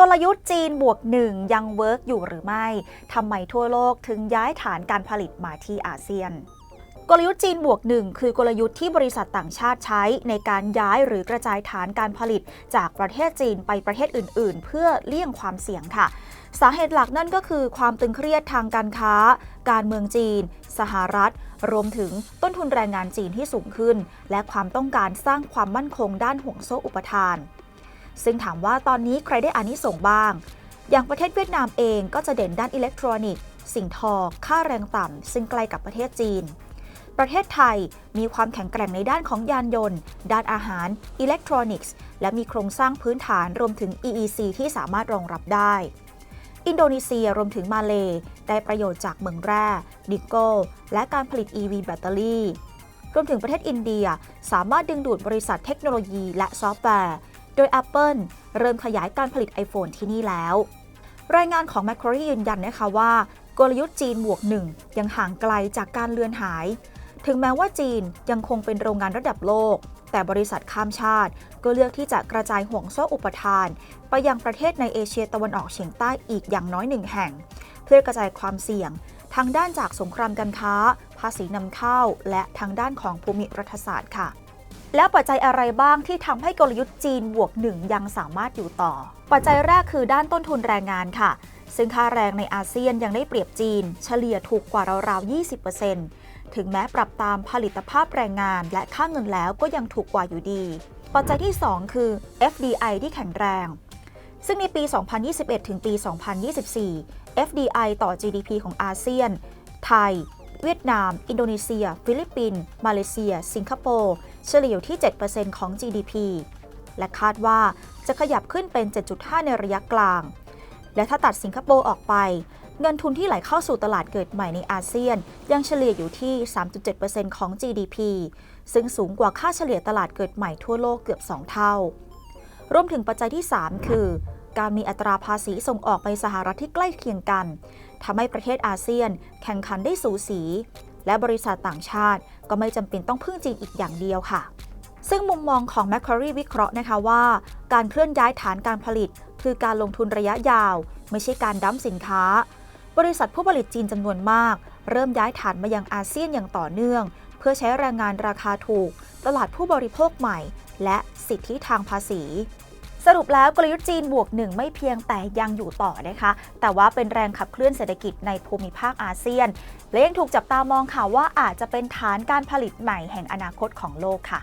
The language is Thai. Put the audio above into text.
กลยุทธ์จีนบวกหนึ่งยังเวิร์กอยู่หรือไม่ทำไมทั่วโลกถึงย้ายฐานการผลิตมาที่อาเซียนกลยุทธ์จีนบวกหนึ่งคือกลยุทธ์ที่บริษัทต่างชาติใช้ในการย้ายหรือกระจายฐานการผลิต จากประเทศจีนไปประเทศอื่น ๆ เพื่อเลี่ยงความเสี่ยงค่ะ สาเหตุหลักนั่นก็คือความตึงเครียดทางการค้า การเมืองจีน สหรัฐ รวมถึงต้นทุนแรงงานจีนที่สูงขึ้น และความต้องการสร้างความมั่นคงด้านห่วงโซ่อุปทาน ซึ่งถามว่าตอนนี้ใครได้อานิสงส์บ้าง อย่างประเทศเวียดนามเองก็จะเด่นด้านอิเล็กทรอนิกส์ สิ่งทอ ค่าแรงต่ำ ซึ่งใกล้กับประเทศจีน ประเทศไทยมีความแข็งแกร่งในด้านของยานยนต์ ด้านอาหาร อิเล็กทรอนิกส์ และมีโครงสร้างพื้นฐานรวมถึง EEC ที่สามารถรองรับได้อินโดนีเซียรวมถึงมาเลได้ประโยชน์จากเมืองแร่นิกเกิลและการผลิต EV แบตเตอรี่ รวมถึงประเทศอินเดียสามารถดึงดูดบริษัทเทคโนโลยีและซอฟต์แวร์ โดย Apple เริ่มขยายการผลิต iPhone ที่นี่แล้ว รายงานของ m c q u a r i e ยืนยันนะคะว่ากลยุทธ์จีนบวกหนึ่งยังห่างไกลจากการเลือนหาย ถึงแม้ว่าจีนยังคงเป็นโรงงานระดับโลก แต่บริษัทข้ามชาติ ก็เลือกที่จะกระจายห่วงโซ่อุปทาน ไปยังประเทศในเอเชียตะวันออกเฉียงใต้อีกอย่างน้อยหนึ่งแห่ง เพื่อกระจายความเสี่ยง ทางด้านจากสงครามการค้า ภาษีนำเข้า และทางด้านของภูมิรัฐศาสตร์ค่ะ แล้วปัจจัยอะไรบ้างที่ทำให้กลยุทธ์จีนบวกหนึ่งยังสามารถอยู่ต่อ ปัจจัยแรกคือด้านต้นทุนแรงงานค่ะ ซึ่งค่าแรงในอาเซียนยังได้เปรียบจีน เฉลี่ยถูกกว่าราวๆ20%ถึงแม้ปรับตามผลิตภาพแรงงาน และค่าเงินแล้วก็ยังถูกกว่าอยู่ดี ปัจจัยที่ 2 คือ FDI ที่แข็งแรง ซึ่งในปี 2021 ถึงปี 2024 FDI ต่อ GDP ของอาเซียน ไทย เวียดนาม อินโดนีเซีย ฟิลิปปินส์ มาเลเซีย สิงคโปร์เฉลี่ยอยู่ที่ 7%ของ GDP และคาดว่าจะขยับขึ้นเป็น 7.5 ในระยะกลาง และถ้าตัดสิงคโปร์ออกไป เงินทุนที่ไหลเข้าสู่ตลาดเกิดใหม่ในอาเซียน ยังเฉลี่ยอยู่ที่ 3.7%ของ GDP ซึ่งสูงกว่าค่าเฉลี่ยตลาดเกิดใหม่ทั่วโลกเกือบ 2 เท่า รวมถึงปัจจัยที่ 3 คือ การมีอัตราภาษีส่งออกไปสหรัฐที่ใกล้เคียงกัน ทำให้ประเทศอาเซียน แข่งขันได้สูสี และบริษัทต่างชาติก็ไม่จำเป็นต้องพึ่งจีนอีกอย่างเดียวค่ะ ซึ่งมุมมองของ m c q u a r i e วิเคราะห์นะคะว่า การเคลื่อนย้ายฐานการผลิต คือการลงทุนระยะยาว ไม่ใช่การดั้มสินค้า บริษัทผู้ผลิตจีนจำนวนมาก เริ่มย้ายฐานมายังอาเซียนอย่างต่อเนื่อง เพื่อใช้แรงงานราคาถูก ตลาดผู้บริโภคใหม่ และสิทธิทางภาษี สรุปแล้วกลยุทธ์จีนบวกหนึ่งไม่เพียงแต่ยังอยู่ต่อนะคะ แต่ว่าเป็นแรงขับเคลื่อนเศรษฐกิจในภูมิภาคอาเซียน และยังถูกจับตามองค่ะว่าอาจจะเป็นฐานการผลิตใหม่แห่งอนาคตของโลกค่ะ